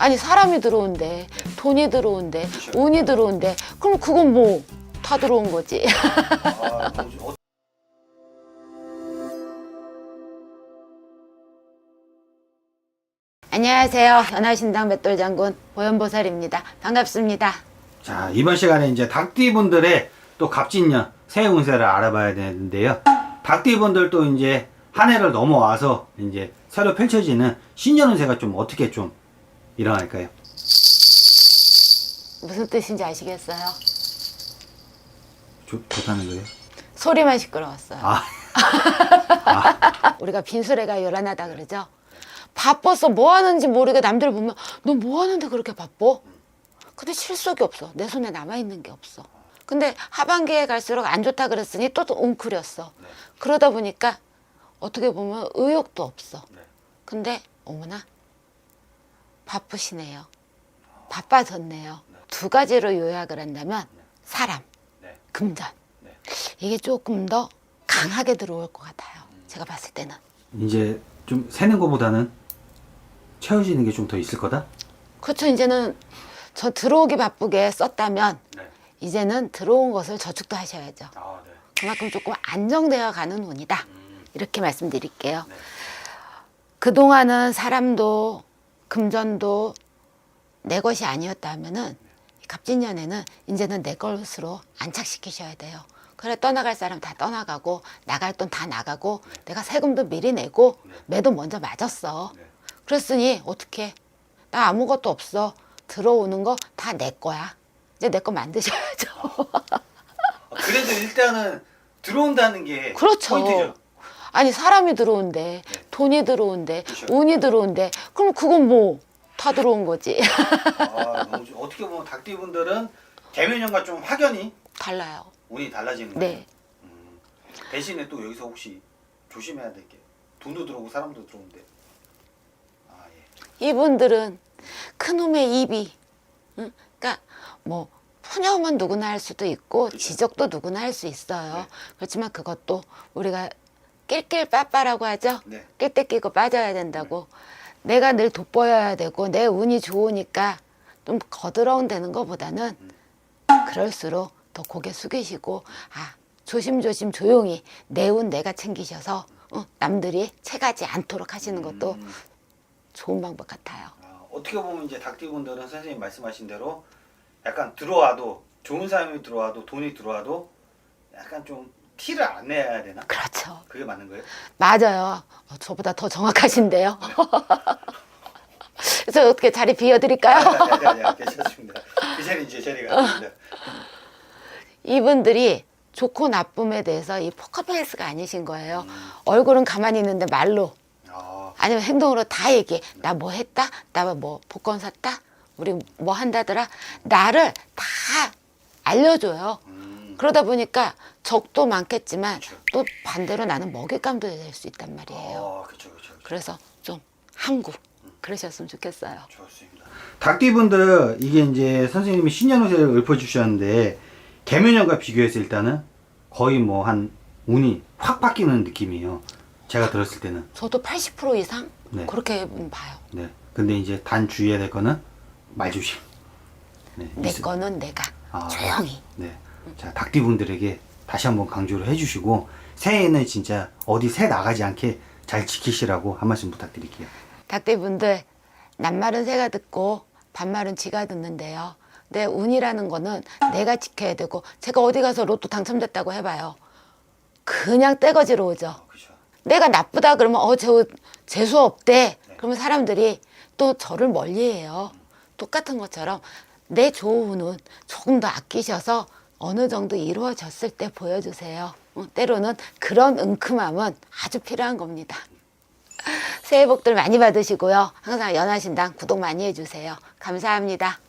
아니 사람이 들어온대 돈이 들어온대 운이 들어온대. 그럼 그건 뭐 다 들어온 거지? 아, 어, 안녕하세요. 연하신당 맷돌 장군 보현보살입니다. 반갑습니다. 자 이번 시간에 이제 닭띠분들의 또 갑진년 새해 운세를 알아봐야 되는데요. 닭띠분들 또 이제 한 해를 넘어와서 이제 새로 펼쳐지는 신년 운세가 좀 어떻게 좀 일어날까요? 무슨 뜻인지 아시겠어요? 좋, 좋다는 거예요? 소리만 시끄러웠어요 아, 우리가 빈수레가 요란하다 그러죠 바빠서 뭐 하는지 모르게 남들 보면 너 뭐 하는데 그렇게 바빠? 근데 실속이 없어 내 손에 남아있는 게 없어 근데 하반기에 갈수록 안 좋다 그랬으니 또 웅크렸어 네. 그러다 보니까 어떻게 보면 의욕도 없어 네. 근데 어머나 바쁘시네요 바빠졌네요 두 가지로 요약을 한다면 사람 네. 금전 네. 이게 조금 더 강하게 들어올 것 같아요 제가 봤을 때는 이제 좀 새는 것보다는 채워지는 게 좀 더 있을 거다? 그렇죠 이제는 저 들어오기 바쁘게 썼다면 네. 이제는 들어온 것을 저축도 하셔야죠 아, 네. 그만큼 조금 안정되어 가는 운이다 음, 이렇게 말씀드릴게요 네. 그동안은 사람도 금전도 내 것이 아니었다 하면은 이 갑진년에는 이제는 내 것으로 안착시키셔야 돼요 그래 떠나갈 사람 다 떠나가고 나갈 돈 다 나가고 내가 세금도 미리 내고 매도 먼저 맞았어 네. 그랬으니 어떻게 나 아무것도 없어 들어오는 거 다 내 거야 이제 내 거 만드셔야죠 아, 그래도 일단은 들어온다는 게 그렇죠. 포인트죠. 아니 사람이 들어온대 돈이 들어온대. 운이 들어온대 그럼 그건 뭐 다 들어온 거지 아, 너무 좋- 어떻게 보면 닭띠분들은 개면형과 좀 확연히 달라요 운이 달라지는 거예요. 네 음, 대신에 또 여기서 혹시 조심해야 될 게 돈도 들어오고 사람도 들어오는데 아 예. 이분들은 큰 놈의 입이 응? 그러니까 뭐 푸념은 누구나 할 수도 있고 지적도 누구나 할 수 있어요 네. 그렇지만 그것도 우리가 낄낄 빠빠라고 하죠? 네. 낄 때 끼고 빠져야 된다고. 내가 늘 돋보여야 되고 내 운이 좋으니까 좀 거들어온 되는 것보다는 그럴수록 더 고개 숙이시고 아 조심조심 조용히 내 운 내가 챙기셔서 어, 남들이 채가지 않도록 하시는 것도 음, 좋은 방법 같아요. 아, 어떻게 보면 이제 닭띠분들은 선생님 말씀하신 대로 약간 들어와도 좋은 사람이 들어와도 돈이 들어와도 약간 좀 티를 안 내야 되나? 그렇죠. 그게 맞는 거예요? 맞아요. 어, 저보다 더 정확하신데요. 그래서 어떻게 자리 비워드릴까요? 네, 네, 네, 괜찮습니다. 그 자리 이제 자리가. 이분들이 좋고 나쁨에 대해서 이 포커페이스가 아니신 거예요. 얼굴은 가만히 있는데 말로 아, 아니면 행동으로 다 얘기해. 나 뭐 했다? 나 뭐 복권 샀다? 우리 뭐 한다더라? 나를 다 알려줘요. 음, 그러다 보니까 적도 많겠지만. 또 반대로 나는 먹잇감도 될 수 있단 말이에요. 아, 그렇죠, 그렇죠. 그래서 좀 한국 그러셨으면 좋겠어요. 좋습니다. 닭띠분들 이게 이제 선생님이 신년운세를 읊어주셨는데 개면형과 비교해서 일단은 거의 뭐 한 운이 확 바뀌는 느낌이에요. 제가 들었을 때는. 저도 80% 이상 네. 그렇게 봐요. 네. 근데 이제 단 주의해야 될 거는 말조심. 네. 내 있- 거는 내가 아, 조용히. 네. 자, 닭띠분들에게 다시 한번 강조를 해주시고 새해에는 진짜 어디 새 나가지 않게 잘 지키시라고 한 말씀 부탁드릴게요. 닭대분들 낱말은 새가 듣고 반말은 쥐가 듣는데요. 내 운이라는 거는 내가 지켜야 되고 제가 어디 가서 로또 당첨됐다고 해봐요. 그냥 떼거지로 오죠. 그렇죠. 내가 나쁘다 그러면 어, 저 재수 없대. 그러면 사람들이 또 저를 멀리해요. 똑같은 것처럼 내 좋은 운 조금 더 아끼셔서 어느 정도 이루어졌을 때 보여주세요. 어, 때로는 그런 은큼함은 아주 필요한 겁니다. 새해 복들 많이 받으시고요. 항상 연하신당 구독 많이 해주세요. 감사합니다.